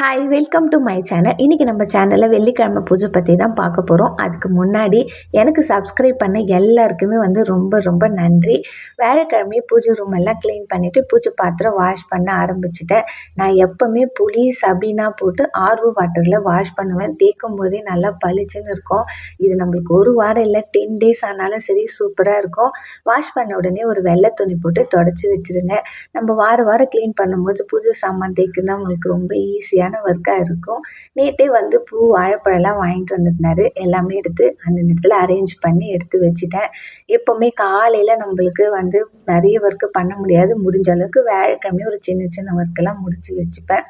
Hi welcome to my channel இன்றைக்கி நம்ம சேனலில் வெள்ளிக்கிழமை பூஜை பற்றி தான் பார்க்க போகிறோம் அதுக்கு முன்னாடி எனக்கு சப்ஸ்கிரைப் பண்ண எல்லாருக்குமே வந்து ரொம்ப ரொம்ப நன்றி. வேலைக்கிழமையே பூஜை ரூம் எல்லாம் க்ளீன் பண்ணிவிட்டு பூஜை பாத்திரம் வாஷ் பண்ண ஆரம்பிச்சிட்டேன். நான் எப்போவுமே புளி சபீனா போட்டு ஆர்வ வாட்டரில் வாஷ் பண்ணுவேன். தேய்க்கும் போதே நல்லா பளிச்சுன்னு இருக்கும். இது நம்மளுக்கு ஒரு வாரம் இல்லை டென் டேஸ் ஆனாலும் சரி சூப்பராக இருக்கும். வாஷ் பண்ண உடனே ஒரு வெள்ளை துணி போட்டு தொடச்சி வச்சுருங்க. நம்ம வாரம் வாரம் க்ளீன் பண்ணும்போது பூஜை சாமான் தேய்க்குன்னா உங்களுக்கு ரொம்ப ஈஸியாக ஈஸியான ஒர்க்காக இருக்கும். நேற்றே வந்து பூ வாழைப்பழம்லாம் வாங்கிட்டு வந்திருந்தாரு. எல்லாமே எடுத்து அந்த நேரத்தில் அரேஞ்ச் பண்ணி எடுத்து வச்சுட்டேன். எப்போவுமே காலையில் நம்மளுக்கு வந்து நிறைய ஒர்க்கு பண்ண முடியாது. முடிஞ்ச அளவுக்கு வியாழக்கிழமை ஒரு சின்ன சின்ன ஒர்க்கெல்லாம் முடித்து வச்சுப்பேன்.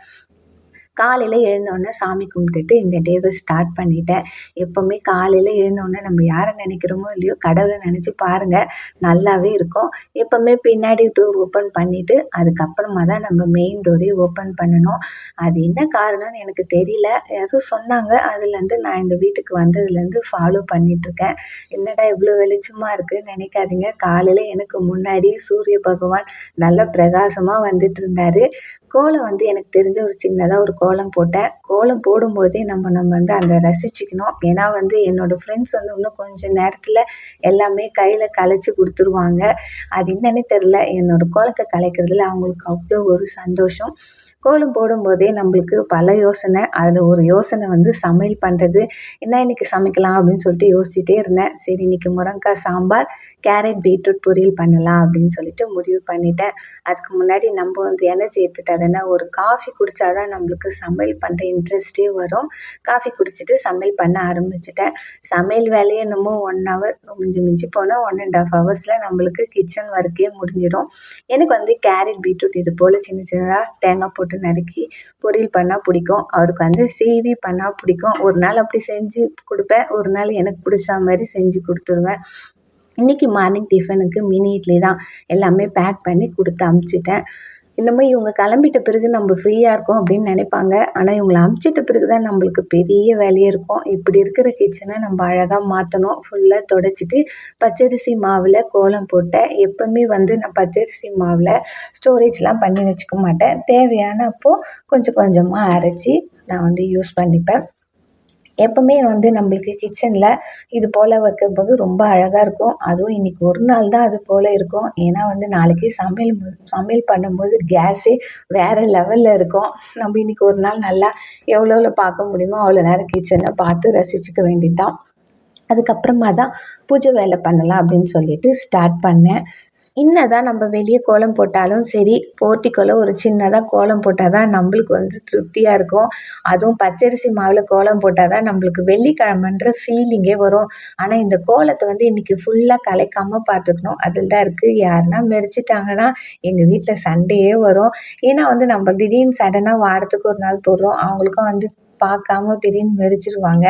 காலையில் எழுந்தோடனே சாமி கும்பிட்டுட்டு இந்த டேவை ஸ்டார்ட் பண்ணிட்டேன். எப்போவுமே காலையில் எழுந்தோடனே நம்ம யாரை நினைக்கிறோமோ இல்லையோ கடவுளை நினச்சி பாருங்கள் நல்லாவே இருக்கும். எப்போவுமே பின்னாடி டோர் ஓப்பன் பண்ணிவிட்டு அதுக்கப்புறமா தான் நம்ம மெயின் டோரே ஓப்பன் பண்ணணும். அது என்ன காரணம்னு எனக்கு தெரியல. யாரும் சொன்னாங்க. அதுலேருந்து நான் இந்த வீட்டுக்கு வந்ததுலேருந்து ஃபாலோ பண்ணிகிட்ருக்கேன் என்னடா இவ்வளோ வெளிச்சமாக இருக்குதுன்னு நினைக்காதீங்க. காலையில் எனக்கு முன்னாடியே சூரிய பகவான் நல்ல பிரகாசமாக வந்துட்டு இருந்தார். கோலம் வந்து எனக்கு தெரிஞ்ச ஒரு சின்னதாக ஒரு கோலம் போட்டேன். கோலம் போடும்போதே நம்ம நம்ம வந்து அந்த ரசிச்சுக்கணும். ஏன்னா வந்து என்னோடய ஃப்ரெண்ட்ஸ் வந்து இன்னும் கொஞ்சம் நேரத்தில் எல்லாமே கையில் கலைச்சி கொடுத்துருவாங்க. அது என்னன்னே தெரில என்னோடய கோலத்தை கலைக்கிறதுல அவங்களுக்கு அவ்வளோ ஒரு சந்தோஷம். கோலம் போடும்போதே நம்மளுக்கு பல யோசனை. அதில் ஒரு யோசனை வந்து சமையல் பண்ணுறது என்ன இன்றைக்கி சமைக்கலாம் அப்படின்னு சொல்லிட்டு யோசிச்சுட்டே இருந்தேன். சரி இன்றைக்கி முருங்கக்காய் சாம்பார். கேரட் பீட்ரூட் பொரியல் பண்ணலாம் அப்படின்னு சொல்லிட்டு முடிவு பண்ணிட்டேன். அதுக்கு முன்னாடி நம்ம வந்து எனர்ஜி எடுத்துட்டா ஒரு காஃபி குடித்தா தான் நம்மளுக்கு சமையல் பண்ணுற இன்ட்ரெஸ்ட்டே வரும். காஃபி குடிச்சிட்டு சமையல் பண்ண ஆரம்பிச்சிட்டேன். சமையல் வேலையை என்னமோ ஒன் ஹவர் மிஞ்சி மிஞ்சி போனால் ஒன் அண்ட் ஆஃப் ஹவர்ஸில் நம்மளுக்கு கிச்சன் ஒர்க்கே முடிஞ்சிடும். எனக்கு வந்து கேரட் பீட்ரூட் இது போல் சின்ன சின்னதாக தேங்காய் போட்டு நறுக்கி பொரியல் பண்ணால் பிடிக்கும். அவருக்கு வந்து சீவி பண்ணால் பிடிக்கும். ஒரு நாள் அப்படி செஞ்சு கொடுப்பேன். ஒரு நாள் எனக்கு பிடிச்ச மாதிரி செஞ்சு கொடுத்துருவேன். இன்றைக்கி மார்னிங் டிஃபனுக்கு மினி இட்லி தான். எல்லாமே பேக் பண்ணி கொடுத்து அமுச்சிட்டேன். இந்தமாதிரி இவங்க கிளம்பிட்ட பிறகு நம்ம ஃப்ரீயாக இருக்கோம் அப்படின்னு நினைப்பாங்க. ஆனால் இவங்களை அமுச்சிட்ட பிறகு தான் நம்மளுக்கு பெரிய வேலையே இருக்கும். இப்படி இருக்கிற கிச்சனை நம்ம அழகாக மாற்றணும் ஃபுல்லாக தொடச்சிட்டு பச்சரிசி மாவில் கோலம் போட்டேன். எப்போவுமே வந்து நான் பச்சரிசி மாவில் ஸ்டோரேஜ்லாம் பண்ணி வச்சுக்க மாட்டேன். தேவையான அப்போது கொஞ்சம் கொஞ்சமாக அரைச்சி நான் வந்து யூஸ் பண்ணிப்பேன். எப்போவுமே வந்து நம்மளுக்கு கிச்சனில் இது போல் வைக்கும்போது ரொம்ப அழகாக இருக்கும். அதுவும் இன்றைக்கி ஒரு நாள் தான் அது போல் இருக்கும். ஏன்னா வந்து நாளைக்கு சமையல் சமையல் பண்ணும்போது கேஸே வேறு லெவலில் இருக்கும். நம்ம இன்றைக்கி ஒரு நாள் நல்லா எவ்வளோ எவ்வளோ பார்க்க முடியுமோ அவ்வளோ நேரம் கிச்சனை பார்த்து ரசிச்சுக்க வேண்டியது தான் அதுக்கப்புறமா தான் பூஜை வேலை பண்ணலாம் அப்படின்னு சொல்லிட்டு ஸ்டார்ட் பண்ணேன். என்ன தான் நம்ம வெளியே கோலம் போட்டாலும் சரி போர்ட்டிக்கோல ஒரு சின்னதாக கோலம் போட்டால் தான் நம்மளுக்கு வந்து திருப்தியாக இருக்கும். அதுவும் பச்சரிசி மாவில் கோலம் போட்டால் தான் நம்மளுக்கு வெள்ளிக்கிழமன்ற ஃபீலிங்கே வரும். ஆனால் இந்த கோலத்தை வந்து இன்றைக்கி ஃபுல்லாக கலைக்காமல் பார்த்துக்கணும். அதில் தான் இருக்குது யாருன்னா மெரிச்சிட்டாங்கன்னா எங்கள் வீட்டில் சண்டையே வரும். ஏன்னா வந்து நம்ம திடீர்னு சடனாக வாரத்துக்கு ஒரு நாள் போடுறோம். அவங்களுக்கும் வந்து பார்க்காம திடீர்னு மெரிச்சிருவாங்க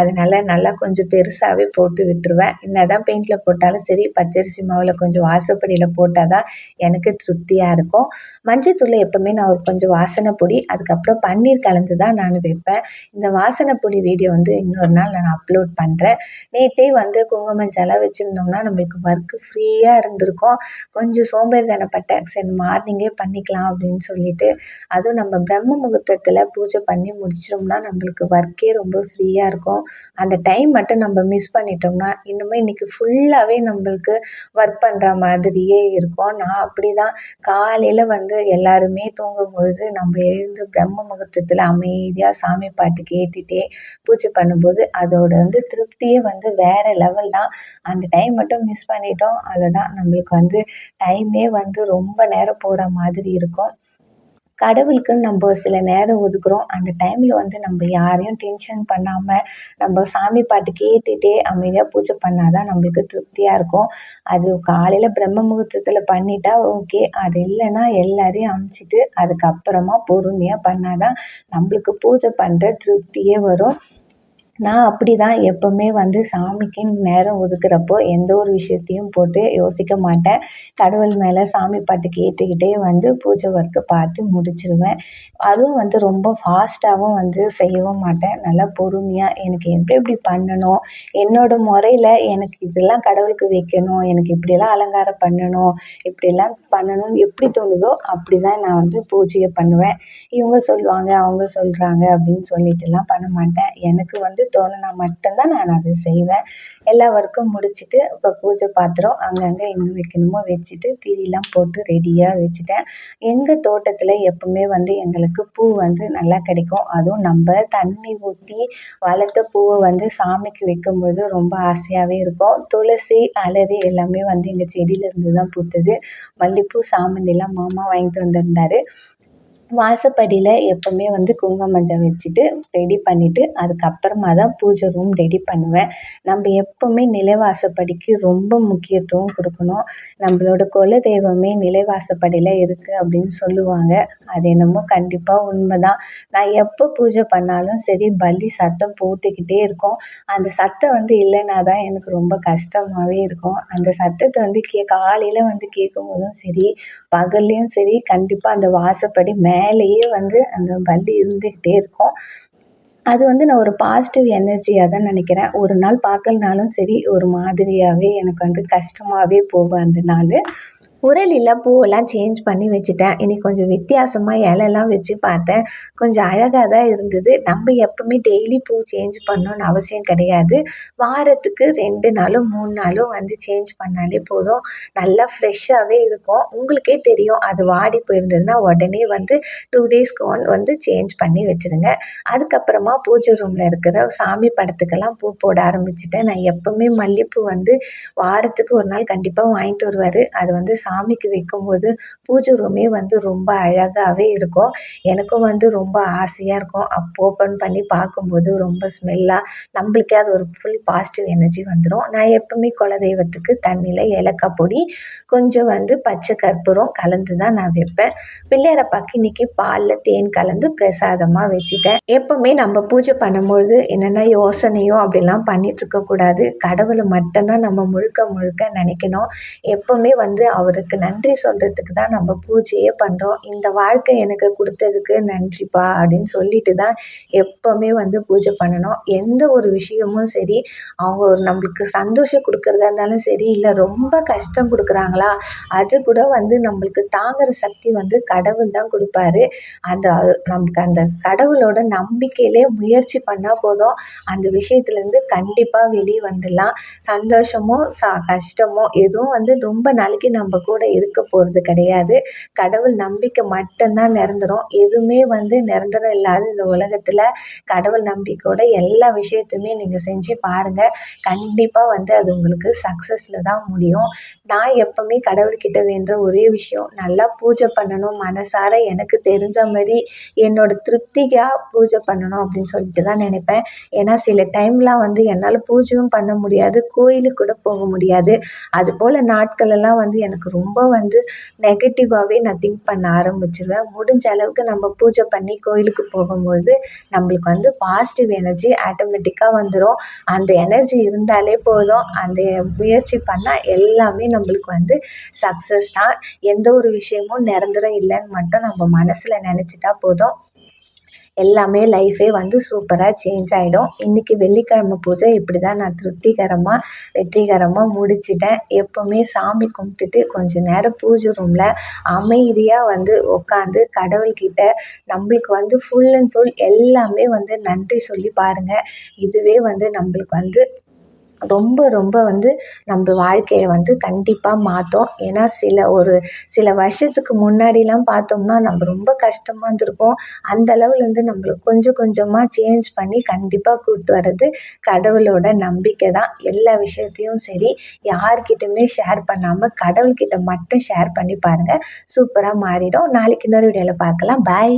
அதனால நல்லா கொஞ்சம் பெருசாகவே போட்டு விட்டுருவேன். என்ன தான் பெயிண்டில் போட்டாலும் சரி பச்சரிசி மாவில் கொஞ்சம் வாசப்படியில் போட்டால் தான் எனக்கு திருப்தியாக இருக்கும். மஞ்சத்தூள் எப்போவுமே நான் ஒரு கொஞ்சம் வாசனை பொடி அதுக்கப்புறம் பன்னீர் கலந்து தான் நான் வைப்பேன். இந்த வாசனை பொடி வீடியோ வந்து இன்னொரு நாள் நான் அப்லோட் பண்ணுறேன் நேற்றே வந்து குங்குமஞ்செல்லாம் வச்சுருந்தோம்னா நம்மளுக்கு ஒர்க்கு ஃப்ரீயாக இருந்திருக்கும். கொஞ்சம் சோம்பேறித்தனப்பட்டேன் சரி மார்னிங்கே பண்ணிக்கலாம் அப்படின்னு சொல்லிட்டு அதுவும் நம்ம பிரம்ம முகூர்த்தத்தில் பூஜை பண்ணி முடிச்சிட்டோம்னா பண்ணோம்னா நம்மளுக்கு ஒர்க்கே ரொம்ப ஃப்ரீயாக இருக்கும். அந்த டைம் மட்டும் நம்ம மிஸ் பண்ணிட்டோம்னா இன்னுமே இன்றைக்கி ஃபுல்லாகவே நம்மளுக்கு ஒர்க் பண்ணுற மாதிரியே இருக்கும். நான் அப்படி தான் காலையில் வந்து எல்லாருமே தூங்கும் பொழுது நம்ம எழுந்து பிரம்ம முகூர்த்தத்தில் அமைதியாக சாமி பாட்டு கேட்டுகிட்டே பூஜை பண்ணும்போது அதோட வந்து திருப்தியே வந்து வேறு லெவல் தான். அந்த டைம் மட்டும் மிஸ் பண்ணிட்டோம். அவ்வளோதான் நம்மளுக்கு வந்து டைமே வந்து ரொம்ப நேரம் போகிற மாதிரி இருக்கும். கடவுளுக்குன்னு நம்ம சில நேரம் ஒதுக்குறோம். அந்த டைமில் வந்து நம்ம யாரையும் டென்ஷன் பண்ணாமல் நம்ம சாமி பாட்டு கேட்டுகிட்டே அமைதியாக பூஜை பண்ணால் தான் நம்மளுக்கு திருப்தியாக இருக்கும். அது காலையில் பிரம்ம முகூர்த்தத்தில் பண்ணிட்டா ஓகே அது இல்லைன்னா எல்லாரையும் அமுச்சிட்டு அதுக்கப்புறமா பொறுமையாக பண்ணால் தான் நம்மளுக்கு பூஜை பண்ணுற திருப்தியே வரும். நான் அப்படி தான் எப்போவுமே வந்து சாமிக்குன்னு நேரம் ஒதுக்குறப்போ எந்த ஒரு விஷயத்தையும் போட்டு யோசிக்க மாட்டேன். கடவுள் மேலே சாமி பாட்டு கேட்டுக்கிட்டே வந்து பூஜை ஒர்க்கை பார்த்து முடிச்சிடுவேன் அதுவும் வந்து ரொம்ப ஃபாஸ்ட்டாகவும் வந்து செய்யவும் மாட்டேன். நல்லா பொறுமையாக எனக்கு எப்படி எப்படி பண்ணணும்? என்னோட முறையில் எனக்கு இதெல்லாம் கடவுளுக்கு வைக்கணும். எனக்கு இப்படியெல்லாம் அலங்காரம் பண்ணணும். இப்படியெல்லாம் பண்ணணும்னு எப்படி தோணுதோ அப்படி தான் நான் வந்து பூஜையை பண்ணுவேன். இவங்க சொல்லுவாங்க அவங்க சொல்கிறாங்க அப்படின்னு சொல்லிட்டுலாம் பண்ண மாட்டேன். எனக்கு வந்து தோணுனா மட்டும்தான் நான் அதை செய்வேன். எல்லா ஒர்க்கும் முடிச்சுட்டு இப்போ பூஜை பாத்திரம் அங்கங்கே எங்கே வைக்கணுமோ வச்சுட்டு திரியெலாம் போட்டு ரெடியாக வச்சுட்டேன். எங்கள் தோட்டத்தில் எப்பவுமே வந்து எங்களுக்கு பூ வந்து நல்லா கிடைக்கும். அதுவும் நம்ம தண்ணி ஊற்றி வளர்த்த பூவை வந்து சாமிக்கு வைக்கும்போது ரொம்ப ஆசையாகவே இருக்கும். துளசி அலரி எல்லாமே வந்து எங்கள் செடியிலேருந்து தான் பூத்தது. மல்லிகைப்பூ சாமந்திலாம் மாமா வாங்கிட்டு வந்திருந்தாரு. வாசப்படியில் எப்போவுமே வந்து குங்குமம் மஞ்சள் வச்சுட்டு ரெடி பண்ணிவிட்டு அதுக்கப்புறமா தான் பூஜை ரூம் ரெடி பண்ணுவேன். நம்ம எப்போவுமே நிலைவாசப்படிக்கு ரொம்ப முக்கியத்துவம் கொடுக்கணும். நம்மளோட குல தெய்வமே நிலைவாசப்படியில் இருக்குது அப்படின்னு சொல்லுவாங்க. அது என்னமோ கண்டிப்பாக உண்மை தான் நான் எப்போ பூஜை பண்ணாலும் சரி பல்லி சத்தம் போட்டுக்கிட்டே இருக்கும். அந்த சத்தம் வந்து இல்லைன்னா தான் எனக்கு ரொம்ப கஷ்டமாகவே இருக்கும். அந்த சத்தத்தை வந்து கே காலையில் வந்து கேட்கும்போதும் சரி பகல்லையும் சரி கண்டிப்பாக அந்த வாசப்படி மே மேலேயே வந்து அந்த பல்லி இருந்துக்கிட்டே இருக்கும். அது வந்து நான் ஒரு பாசிட்டிவ் எனர்ஜியாக தான் நினைக்கிறேன். ஒரு நாள் பார்க்கலனாலும் சரி ஒரு மாதிரியாகவே எனக்கு வந்து கஷ்டமாகவே போகும் அந்த நாள். உரலில் பூவெல்லாம் சேஞ்ச் பண்ணி வச்சுட்டேன். இன்னைக்கு கொஞ்சம் வித்தியாசமாக இலையெல்லாம் வச்சு பார்த்தேன். கொஞ்சம் அழகாக தான் இருந்தது. நம்ம எப்போவுமே டெய்லி பூ சேஞ்ச் பண்ணணும்னு அவசியம் கிடையாது. வாரத்துக்கு ரெண்டு நாளும் மூணு நாளும் வந்து சேஞ்ச் பண்ணாலே போதும். நல்லா ஃப்ரெஷ்ஷாகவே இருக்கும். உங்களுக்கே தெரியும். அது வாடி போயிருந்ததுன்னா உடனே வந்து டூ டேஸ்க்கு ஒன் வந்து சேஞ்ச் பண்ணி வச்சுருங்க. அதுக்கப்புறமா பூஜை ரூமில் இருக்கிற சாமி படத்துக்கெல்லாம் பூ போட ஆரம்பிச்சிட்டேன். நான் எப்போவுமே மல்லிகைப்பூ வந்து வாரத்துக்கு ஒரு நாள் கண்டிப்பாக வாங்கிட்டு வருவார். அது வந்து சாமிக்கு வைக்கும்போது பூஜை ரூமே வந்து ரொம்ப அழகாகவே இருக்கும். எனக்கும் வந்து ரொம்ப ஆசையாக இருக்கும். அப்போ ஓப்பன் பண்ணி பார்க்கும்போது ரொம்ப ஸ்மெல்லாக நம்மளுக்கே அது ஒரு ஃபுல் பாசிட்டிவ் எனர்ஜி வந்துடும் நான் எப்பவுமே குலதெய்வத்துக்கு தண்ணியில் ஏலக்காய் பொடி கொஞ்சம் வந்து பச்சை கற்பூரம் கலந்து தான் நான் வைப்பேன். பிள்ளையார இன்னைக்கு பாலில் தேன் கலந்து பிரசாதமாக வச்சுட்டேன். எப்பவுமே நம்ம பூஜை பண்ணும்பொழுது என்னென்ன யோசனையோ அப்படிலாம் பண்ணிட்டு இருக்கக்கூடாது. கடவுளை மட்டும்தான் நம்ம முழுக்க முழுக்க நினைக்கணும். எப்பவுமே வந்து அவர் அவருக்கு நன்றி சொல்கிறதுக்கு தான் நம்ம பூஜையே பண்ணுறோம் இந்த வாழ்க்கை எனக்கு கொடுத்ததுக்கு நன்றிப்பா அப்படின்னு சொல்லிட்டு தான் எப்போவுமே வந்து பூஜை பண்ணணும். எந்த ஒரு விஷயமும் சரி அவங்க ஒரு நம்மளுக்கு சந்தோஷம் கொடுக்குறதா இருந்தாலும் சரி இல்லை ரொம்ப கஷ்டம் கொடுக்குறாங்களா அது கூட வந்து நம்மளுக்கு தாங்குற சக்தி வந்து கடவுள் தான் கொடுப்பாரு. அந்த நமக்கு அந்த கடவுளோட நம்பிக்கையிலே முயற்சி பண்ணால் போதும். அந்த விஷயத்துலேருந்து கண்டிப்பாக வெளியே வந்துடலாம். சந்தோஷமோ ச கஷ்டமோ எதுவும் வந்து ரொம்ப நாளைக்கு நம்ம கூட இருக்க போகிறது கிடையாது. கடவுள் நம்பிக்கை மட்டும்தான் நிரந்தரம். எதுவுமே வந்து நிரந்தரம் இல்லாத இந்த உலகத்தில் கடவுள் நம்பிக்கையோட எல்லா விஷயத்தையுமே நீங்கள் செஞ்சு பாருங்கள் கண்டிப்பாக வந்து அது உங்களுக்கு சக்ஸஸில் தான் முடியும். நான் எப்போவுமே கடவுள்கிட்ட வேண்டுற ஒரே விஷயம் நல்லா பூஜை பண்ணணும். மனசார எனக்கு தெரிஞ்ச மாதிரி என்னோட திருப்திக்காக பூஜை பண்ணணும் அப்படின்னு சொல்லிட்டு தான் நினைப்பேன். ஏன்னா சில டைம்லாம் வந்து என்னால் பூஜையும் பண்ண முடியாது கோயிலுக்கு கூட போக முடியாது. அது போல் நாட்களெல்லாம் வந்து எனக்கு ரொம்ப ரொம்ப வந்து நெகட்டிவாகவே நான் திங்க் பண்ண ஆரம்பிச்சிருவேன். முடிஞ்ச அளவுக்கு நம்ம பூஜை பண்ணி கோயிலுக்கு போகும்பொழுது நம்மளுக்கு வந்து பாசிட்டிவ் எனர்ஜி ஆட்டோமேட்டிக்காக வந்துடும் அந்த எனர்ஜி இருந்தாலே போதும். அந்த முயற்சி பண்ணால் எல்லாமே நம்மளுக்கு வந்து சக்ஸஸ் தான். எந்த ஒரு விஷயமும் நிரந்தரம் இல்லைன்னு மட்டும் நம்ம மனசில் நினச்சிட்டா போதும். எல்லாமே லைஃபே வந்து சூப்பராக சேஞ்ச் ஆகிடும் இன்றைக்கி வெள்ளிக்கிழமை பூஜை இப்படி தான் நான் திருப்திகரமாக வெற்றிகரமாக முடிச்சிட்டேன். எப்போவுமே சாமி கும்பிட்டுட்டு கொஞ்சம் நேரம் பூஜை ரூமில் அமைதியாக வந்து உட்காந்து கடவுள்கிட்ட நம்மளுக்கு வந்து ஃபுல் அண்ட் ஃபுல் எல்லாமே வந்து நன்றி சொல்லி பாருங்கள் இதுவே வந்து நம்மளுக்கு வந்து ரொம்ப ரொம்ப வந்து நம்ம வாழ்க்கையை வந்து கண்டிப்பாக மாற்றும் ஏன்னா சில ஒரு சில வருஷத்துக்கு முன்னாடிலாம் பார்த்தோம்னா நம்ம ரொம்ப கஷ்டமாக இருந்திருப்போம். அந்த அளவுலேருந்து நம்மளுக்கு கொஞ்சம் கொஞ்சமாக சேஞ்ச் பண்ணி கண்டிப்பாக கூப்பிட்டு வர்றது கடவுளோட நம்பிக்கை தான். எல்லா விஷயத்தையும் சரி யார்கிட்டயுமே ஷேர் பண்ணாமல் கடவுள்கிட்ட மட்டும் ஷேர் பண்ணி பாருங்கள் சூப்பராக மாறிடும். நாளைக்கு இன்னொரு வீடியோவில் பார்க்கலாம். பாய்